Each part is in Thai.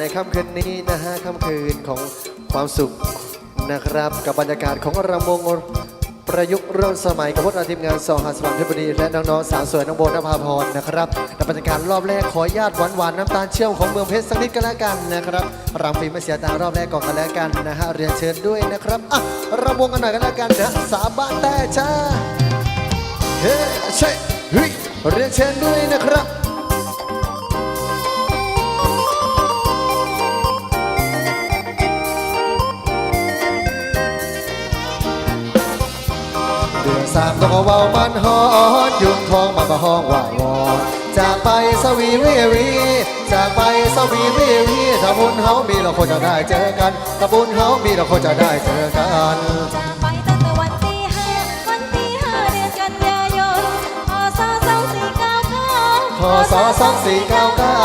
ในค่ำคืนนี้นะฮะค่ำคืนของความสุขนะครับ กับบรรยากาศของรำวงประยุกต์ร่วมสมัยกับพวกเราทีมงานสองหาสวัสดิ์เพชรบุรีและน้องๆสาวสวยน้องโบนภาพรนะครับในบรรยากาศรอบแรกขอญาตหวานๆน้ำตาลเชื่อมของเมืองเพชรสักนิดก็แล้วกันนะครับรำฟรีไม่เสียตังรอบแรกก่อนกันแล้วกันนะฮะเรียนเชิญด้วยนะครับอะรำวงกันหน่อยกันแล้วกันนะสาบานแต่ชาเฮ้ใช่เฮ้ยเรียนเชิญด้วยนะครับามต้องเอาเบามันฮอนยุงทองมันก็ห้องว่าวอนจากไปสวีวีวีจากไปสวีวีวีถ้าบุญเฮามีเราคงจะได้เจอกันถ้าบุญเฮามีเราคงจะได้เจอกันจากไปตั้งแต่วันที่ห้าวันที่ห้าเดือนกันยายนพศสองสี่เก้าเก้าพศสองสี่เก้าเก้า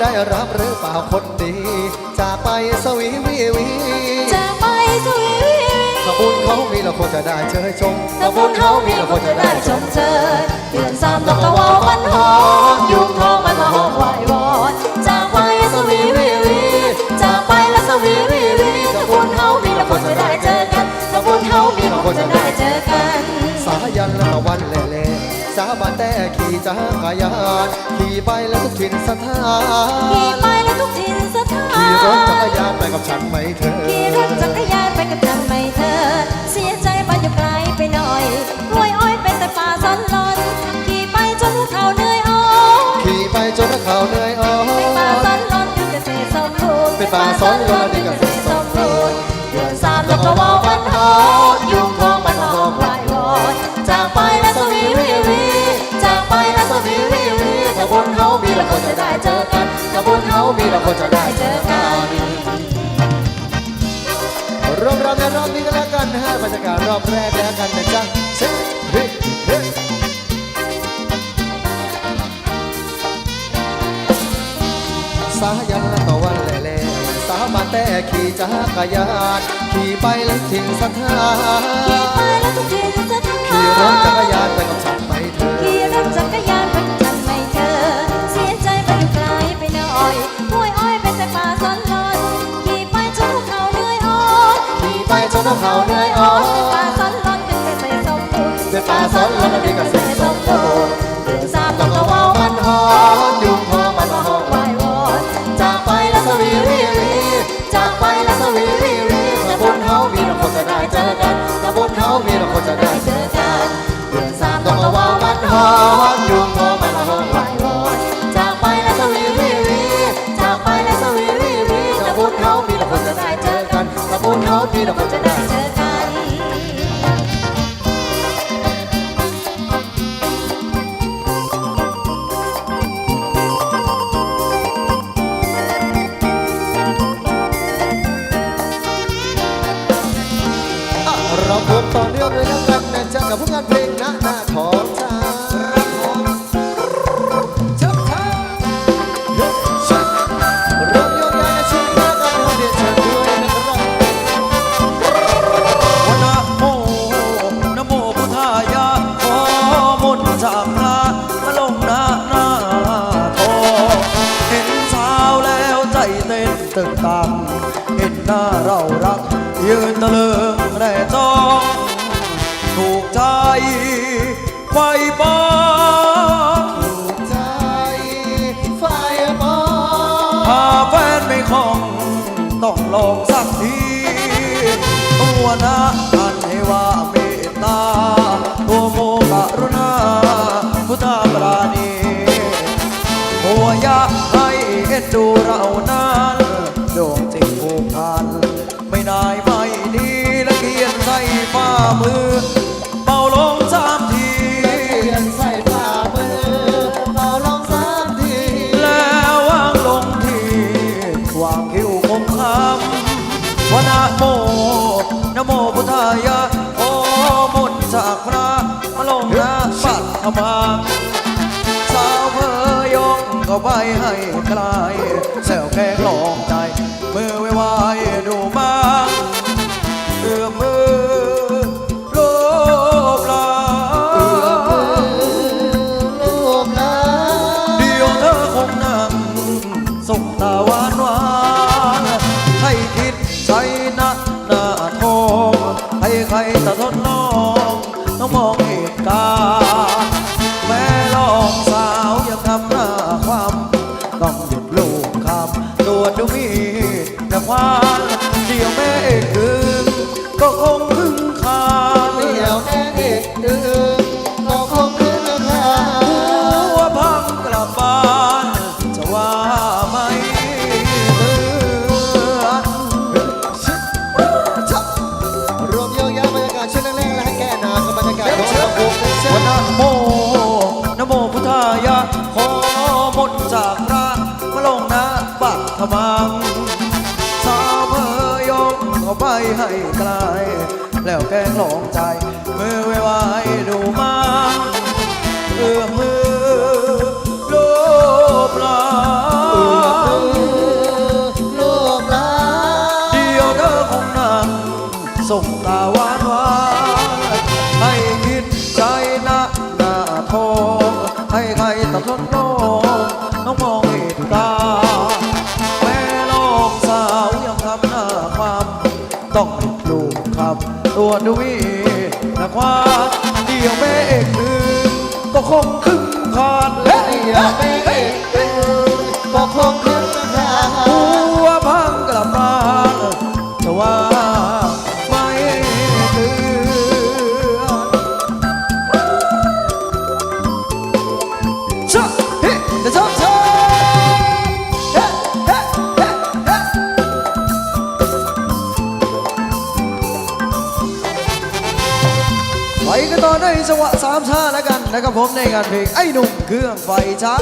ได้รับหรือเปล่าคนดีจากไปสวีวีวีจากไปสวีวีถ้าบุญเขามีเราคงจะได้เจอชมถ้าบุญเฮามีเราคงจะได้ชมเชยเดือนสามดอกตะวันวันหอมยุงทองมันมาหอมไหววอนจากไปสวีวีวีจากไปแล้วสวีวีวีถ้าบุญเฮามีเราคงจะได้เจอกันถ้าบุญเฮามีเราคงจะได้ จักรยานขี่ไปแล้วทุกถิ่นสถานขี่ไปแล้วทุกถิ่นสถานขี่รถจักรยานไปกับฉันไหมเธอ ขี่รถจักรยานไปกับฉันไหมเธอ เสียใจบ้านอยู่ไกลไปหน่อยกล้วยอ้อยเป็นแต่ป่าสันหลอนขี่ไปจนหัวเขาเหนื่อยอ่อนขี่ไปจนเขาเหนื่อยอ่อเป็นป่านสันหลอนดินเกษตรสมบูรณ์เป็นป่าสอนรอดินเกษตรสมบูรณ์เดือนสามแล้วก็ว่าวันฮอนยุ คงจะได้เจอกันถ้าบุญเฮามีเราคงจะได้เจอกันรอบรอบในรอบนี้ก็แล้วกันนะฮะบรรยากาศรอบแรกแล้วกันนะจ๊ะเช็คเฮ้เฮ้สายันละตะวันเล่เล่สาบาแต่ขี่จักรยานขี่ไปแล้วทิ้งสถานขี่ไปแล้วทุกทีจะขี่รถจักรยานไปกับฉัน เขาเหนื่อยอ่อเป็นป่าสอนลอนเป็นไปใส่สมบูรณ์เป็นป่าสอนรอดินเกษตรสม เราคงจะได้เจอกัน เราพบต่อเนื่องเลยนะครับนนะจ๊ะกับผู้งานเพลงหน้าหน้าของจ้า ตึกตังเห็นหน้าเรารัก ยืนตะลึงแน่จ้องถูกใจไฟบ้าถูกใจไฟมอถ้าแฟนไม่คงต้องลองสักทีตัวนะอันให้ว่าเมตตาตัวโม เอ็นดูเรานั้นดวงจิตผูกพัน ไม่นายไม่ดีและเกียนใส่ฝ่ามือ ไปให้ไกลแซวแกล้งหลอกใจมือไว้ไว้ดู ให้ไกล แล้วแกล้งหลงใจ มือไว้ไว้ดูมันเอื้อมมือโลบลาโลกลาเดียวเธอคงนั่งส่ง ลูรับตัวดวีนักว่าเดียวเมฆลืมก็คงขึ้นคานและเดียวแม่เอกลืมก็คงขึ้นคานหัวพังกลับมาแต่ว่า สามชาแล้วกันนะครับผมในงานเพลงไอ้หนุ่มเครื่องไฟช้า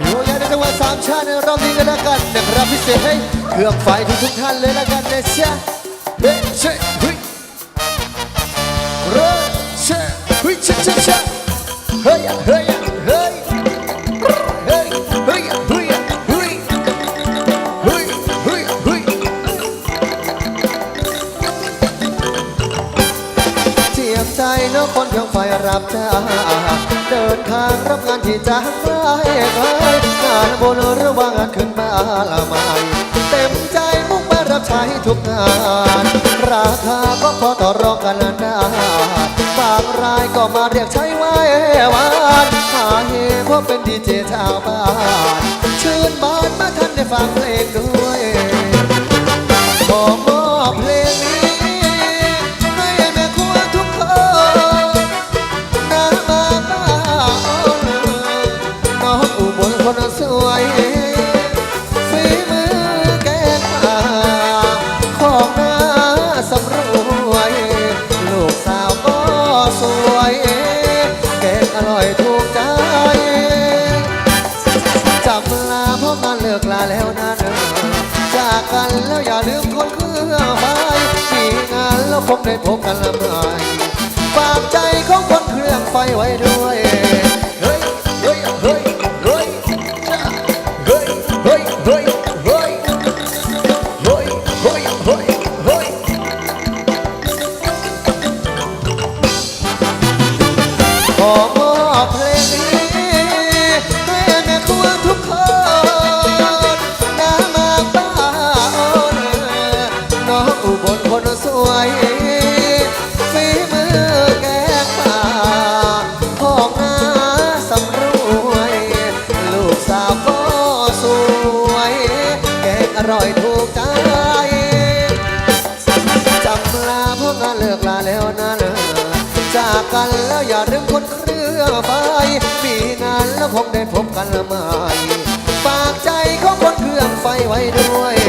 อยู่ยังในจังหวัดสามชาติในรอบนี้กันแล้วกันนะครับพิเศษให้เครื่องไฟทุกทุกท่านเลยแล้วกันนะจ๊ะเฮ้เช่เฮ้ยเฮ้ยเช่เฮ้ยเช่เช่เช่เฮ้ยเฮ้ยเฮ้ย รับจ้างเดินทางรับงานที่จ้างไกไกลงานบนหรือว่างานขึ้นมาละไมเต็มใจมุ่งมารับใช้ทุกงาน ราคาก็พอต่อรองกันได้บางรายก็มาเรียกใช้ไว้วานหาเหตุเพราะเป็นดีเจชาวบ้านชื่นบานมื่อท่านได้ฟังเพลงด้วยขอมอบเพลงนี้ เพราะงานเลิกลาแล้วนะเนอจากกันแล้วอย่าลืมคนเครื่องไฟมีงานแล้วคงได้พบกันละเมื่อยฝากใจของคนเครื่องไฟไว้ด้วย กันแล้วอย่าลืมคนเครือไฟมีงานแล้วคงได้พบกันละไม่ฝากใจของคนเครื่องไฟไว้ด้วย